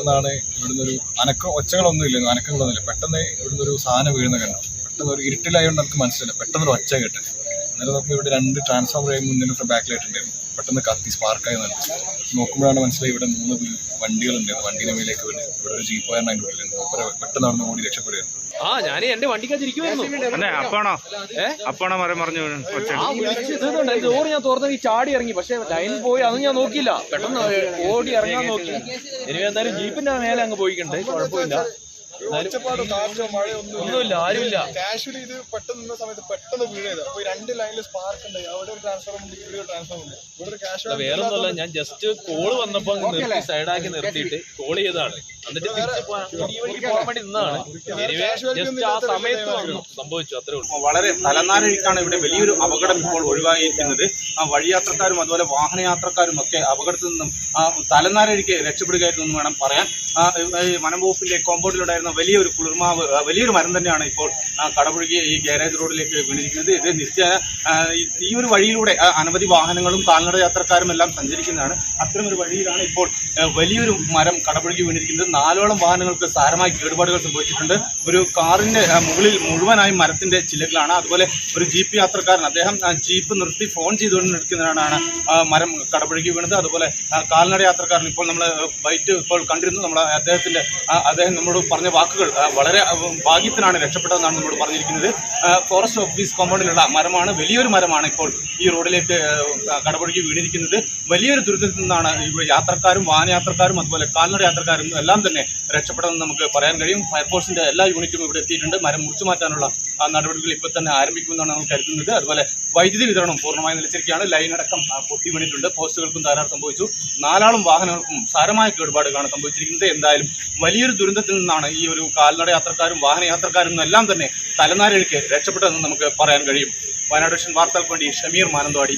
പെട്ടെന്നാണ് ഇവിടുന്ന് ഒരു അനക്കം ഒച്ചകളൊന്നും ഇല്ല അനക്കങ്ങളൊന്നുമില്ല പെട്ടെന്ന് ഇവിടുന്ന് ഒരു സാധനം വീഴുന്ന കണ്ടു. പെട്ടെന്ന് ഒരു ഇരുട്ടിലായതുകൊണ്ട് നമുക്ക് മനസ്സിലായില്ല. പെട്ടെന്ന് ഒരു ഒച്ച കേട്ട്. അന്നേരം നമുക്ക് ഇവിടെ രണ്ട് ട്രാൻസ്ഫോമർ മുന്നിലും ബാക്കിലായിട്ടുണ്ടായിരുന്നു പെട്ടെന്ന് കത്തി സ്പാർക്കായി നിന്നു നോക്കുമ്പോഴാണ് മനസ്സിലായി ഇവിടെ മൂന്ന് വണ്ടികളുണ്ടായിരുന്നു. വണ്ടിയുടെ മേലേക്ക് വീണ് ഇവിടെ ഒരു ജീപ്പ് വയറിന് അതിന്റെ ഉള്ളിലുണ്ട് മൂപ്പര് പെട്ടെന്ന് അവിടെ ഓടി രക്ഷപ്പെടുകയായിരുന്നു. ആ ഞാൻ എന്റെ വണ്ടിക്കകത്ത് ഇരിക്കുമായിരുന്നു അല്ലേ അപ്പാണോ? അപ്പാണോ മരം പറഞ്ഞു ഒച്ച. ആ വിളിച്ച് ഇതുണ്ട്. ഡോർ ഞാൻ തുറന്ന് ചാടി ഇറങ്ങി. പക്ഷെ ലൈൻ പോയി. അത് ഞാൻ നോക്കിയില്ല. പെട്ടെന്ന് ഓടി ഇറങ്ങാൻ നോക്കി. എനിക്ക് എന്തായാലും ജീപ്പിന്റെ മേലെ അങ്ങ് പോയിക്കണ്ടേ. കുഴപ്പമില്ല. ഒച്ചപ്പാടോ കാറ്റോ മഴയോ ഒന്നും ഒന്നുമില്ല ആരുമില്ല. കാഷ്വലി ഇത് പെട്ടെന്ന് നിന്ന സമയത്ത് പെട്ടെന്ന് വീഴേത് അപ്പൊ രണ്ട് ലൈനിൽ സ്പാർക്ക് ഉണ്ട്. അവിടെ ഒരു ട്രാൻസ്ഫോർമർ ഉണ്ട് ഇവിടെ ഒരു ട്രാൻസ്ഫോമർ ഉണ്ട്. ഇവിടെ ഒരു കാഷ്വൽ വേറെ ഒന്നുമല്ല ഞാൻ ജസ്റ്റ് കോൾ വന്നപ്പോ നിർത്തി സൈഡാക്കി നിർത്തിയിട്ട് കോൾ ചെയ്തതാണ്. എന്നിട്ട് തിരിച്ചു പോവാൻ ഈ വഴിക്ക് പോകാൻ വേണ്ടി നിന്നതാണ്. ജസ്റ്റ് ആ സമയത്ത് വന്നു. സംഭവിച്ചു അത്രേ ഉള്ളൂ. വളരെ തലനാരിഴക്കാണ് ഇവിടെ വലിയൊരു അപകടം ഇപ്പോൾ ഒഴിവായിരിക്കുന്നത്. ആ വഴിയാത്രക്കാരും അതുപോലെ വാഹനയാത്രക്കാരും ഒക്കെ അപകടത്തിൽ നിന്നും ആ തലനാരിഴയ്ക്ക് രക്ഷപ്പെടുകയായിരുന്നു എന്ന് വേണം പറയാൻ. ആ, ഈ വനം വകുപ്പിന്റെ കോമ്പൗണ്ടിലുണ്ടായിരുന്ന വലിയൊരു കുളിർമാവ് വലിയൊരു മരം തന്നെയാണ് ഇപ്പോൾ കടപുഴകി ഈ ഗാരേജ് റോഡിലേക്ക് വീണിരിക്കുന്നത്. ഇത് നിശ്ചയ ഈ- ഈ ഒരു വഴിയിലൂടെ അനവധി വാഹനങ്ങളും കാൽനട യാത്രക്കാരും എല്ലാം സഞ്ചരിക്കുന്നതാണ്. അത്തരമൊരു വഴിയിലാണ് ഇപ്പോൾ വലിയൊരു മരം കടപുഴകി വീണിരിക്കുന്നത്. നാലോളം വാഹനങ്ങൾക്ക് സാരമായി കേടുപാടുകൾ സംഭവിച്ചിട്ടുണ്ട്. ഒരു കാറിന്റെ മുകളിൽ മുഴുവനായി മരത്തിന്റെ ചില്ലകളാണ്. അതുപോലെ ഒരു ജീപ്പ് യാത്രക്കാരൻ അദ്ദേഹം ജീപ്പ് നിർത്തി ഫോൺ ചെയ്തുകൊണ്ട് നിൽക്കുന്നതിനാണ് മരം കടപുഴകി വീണത്. അതുപോലെ കാൽനട യാത്രക്കാരൻ ഇപ്പോൾ നമ്മൾ ബൈറ്റ് ഇപ്പോൾ കണ്ടിരുന്നു. നമ്മൾ അദ്ദേഹത്തിന്റെ അദ്ദേഹം നമ്മളോട് പറഞ്ഞ വാക്കുകൾ വളരെ ഭാഗ്യത്തിനാണ് രക്ഷപ്പെട്ടതെന്നാണ് നമ്മൾ പറഞ്ഞിരിക്കുന്നത്. ഫോറസ്റ്റ് ഓഫീസ് കോമ്പൗണ്ടിലുള്ള മരമാണ് വലിയൊരു മരമാണ് ഇപ്പോൾ ഈ റോഡിലേക്ക് കടപുഴകി വീണിരിക്കുന്നത്. വലിയൊരു ദുരിതത്തിൽ നിന്നാണ് യാത്രക്കാരും വാഹനയാത്രക്കാരും അതുപോലെ കാൽനട യാത്രക്കാരും എല്ലാം തന്നെ രക്ഷപ്പെടണമെന്ന് നമുക്ക് പറയാൻ കഴിയും. ഫയർഫോഴ്സിന്റെ എല്ലാ യൂണിറ്റും ഇവിടെ എത്തിയിട്ടുണ്ട്. മരം മുറിച്ചു മാറ്റാനുള്ള നടപടികൾ ഇപ്പോൾ തന്നെ ആരംഭിക്കുമെന്നാണ് നമ്മൾ കരുതുന്നത്. അതുപോലെ വൈദ്യുതി വിതരണം പൂർണമായി നിലച്ചിരിക്കുകയാണ്. ലൈൻ അടക്കം പൊട്ടി വീണിട്ടുണ്ട്. പോസ്റ്റുകൾക്കും ധാരാളം സംഭവിച്ചു. നാലാളും വാഹനങ്ങൾക്കും സാരമായ കേടുപാടുകളാണ് സംഭവിച്ചിരിക്കുന്നത്. എന്തായാലും വലിയൊരു ദുരന്തത്തിൽ നിന്നാണ് ഈ ഒരു കാൽനട യാത്രക്കാരും വാഹന യാത്രക്കാരും എല്ലാം തന്നെ തലനാരിഴയ്ക്ക് രക്ഷപ്പെട്ടതെന്ന് നമുക്ക് പറയാൻ കഴിയും. വയനാട് വിഷൻ വാർത്തകൾക്ക് വേണ്ടി ഷമീർ മാനന്തവാടി.